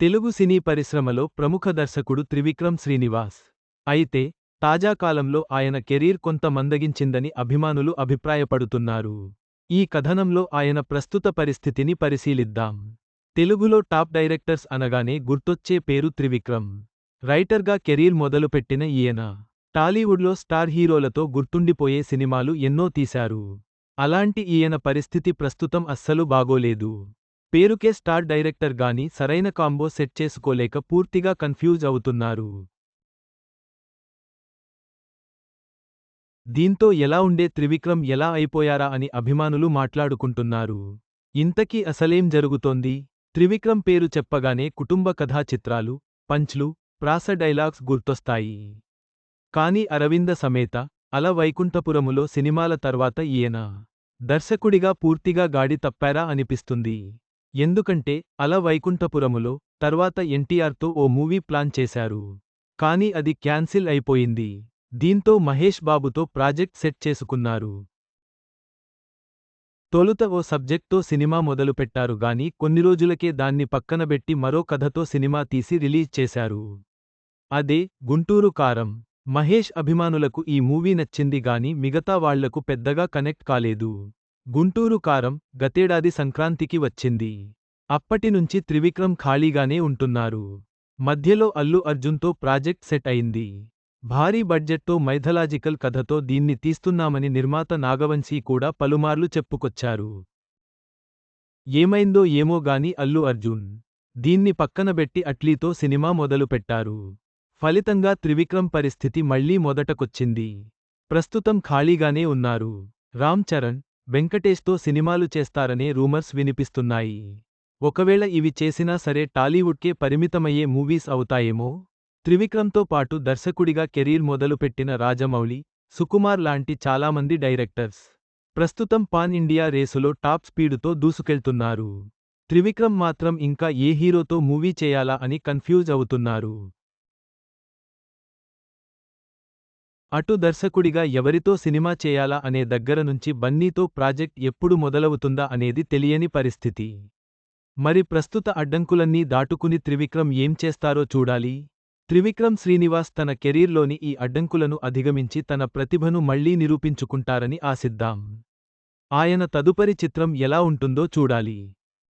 తెలుగు సినీ పరిశ్రమలో ప్రముఖ దర్శకుడు త్రివిక్రమ్ శ్రీనివాస్. అయితే తాజా కాలంలో ఆయన కెరీర్ కొంత మందగించిందని అభిమానులు అభిప్రాయపడుతున్నారు. ఈ కథనంలో ఆయన ప్రస్తుత పరిస్థితిని పరిశీలిద్దాం. తెలుగులో టాప్ డైరెక్టర్స్ అనగానే గుర్తొచ్చే పేరు త్రివిక్రమ్. రైటర్గా కెరీర్ మొదలుపెట్టిన ఈయన. టాలీవుడ్లో స్టార్ హీరోలతో గుర్తుండిపోయే సినిమాలు ఎన్నో తీశారు. అలాంటి ఈయన పరిస్థితి ప్రస్తుతం అస్సలు బాగోలేదు. పేరుకే స్టార్ డైరెక్టర్ గాని సరైన కాంబో సెట్ చేసుకోలేక పూర్తిగా కన్ఫ్యూజ్ అవుతున్నారు. దీంతో ఎలా ఉండే త్రివిక్రమ్ ఎలా అయిపోయారా అని అభిమానులు మాట్లాడుకుంటున్నారు. ఇంతకీ అసలేం జరుగుతోంది? త్రివిక్రమ్ పేరు చెప్పగానే కుటుంబ కథా చిత్రాలు పంచ్లు ప్రాస డైలాగ్స్ గుర్తొస్తాయి. కాని అరవింద సమేత అల వైకుంఠపురములో సినిమాల తర్వాత ఈయన దర్శకుడిగా పూర్తిగా గాడి తప్పారా అనిపిస్తుంది. ఎందుకంటే అల వైకుంఠపురములో తర్వాత ఎన్టీఆర్తో ఓ మూవీ ప్లాన్ చేశారు. కాని అది క్యాన్సిల్ అయిపోయింది. దీంతో మహేష్ బాబుతో ప్రాజెక్ట్ సెట్ చేసుకున్నారు. తొలుత ఓ సబ్జెక్ట్తో సినిమా మొదలుపెట్టారు గాని కొన్ని రోజులకే దాన్ని పక్కనబెట్టి మరో కథతో సినిమా తీసి రిలీజ్ చేశారు. అదే గుంటూరు కారం. మహేష్ అభిమానులకు ఈ మూవీ నచ్చింది గాని మిగతా వాళ్ళకు పెద్దగా కనెక్ట్ కాలేదు. గుంటూరు కారం గతేడాది సంక్రాంతికి వచ్చింది. అప్పటినుంచి త్రివిక్రమ్ ఖాళీగానే ఉంటున్నారు. మధ్యలో అల్లు అర్జున్తో ప్రాజెక్ట్ సెట్ అయింది. భారీ బడ్జెట్తో మైథలాజికల్ కథతో దీన్ని తీస్తున్నామని నిర్మాత నాగవంశీ కూడా పలుమార్లు చెప్పుకొచ్చారు. ఏమైందో ఏమో గాని అల్లు అర్జున్ దీన్ని పక్కనబెట్టి అట్లీతో సినిమా మొదలుపెట్టారు ఫలితంగా త్రివిక్రమ్ పరిస్థితి మళ్ళీ మొదటకొచ్చింది. ప్రస్తుతం ఖాళీగానే ఉన్నారు. రామ్ చరణ్ వెంకటేష్తో సినిమాలు చేస్తారనే రూమర్స్ వినిపిస్తున్నాయి. ఒకవేళ ఇవి చేసినా సరే టాలీవుడ్కే పరిమితమయ్యే మూవీస్ అవుతాయేమో? త్రివిక్రమ్తో పాటు దర్శకుడిగా కెరీర్ మొదలుపెట్టిన రాజమౌళి సుకుమార్ లాంటి చాలామంది డైరెక్టర్స్ ప్రస్తుతం పాన్ ఇండియా రేసులో టాప్ స్పీడుతో దూసుకెళ్తున్నారు. త్రివిక్రమ్ మాత్రం ఇంకా ఏ హీరోతో మూవీ చేయాలా అని కన్ఫ్యూజ్ అవుతున్నారు. అటు దర్శకుడిగా ఎవరితో సినిమా చేయాలా అనే దగ్గర నుంచి బన్నీతో ప్రాజెక్ట్ ఎప్పుడు మొదలవుతుందా అనేది తెలియని పరిస్థితి. మరి ప్రస్తుత అడ్డంకులన్నీ దాటుకుని త్రివిక్రమ్ ఏం చేస్తారో చూడాలి. త్రివిక్రమ్ శ్రీనివాస్ తన కెరీర్లోని ఈ అడ్డంకులను అధిగమించి తన ప్రతిభను మళ్ళీ నిరూపించుకుంటారని ఆశిద్దాం. ఆయన తదుపరి చిత్రం ఎలా ఉంటుందో చూడాలి.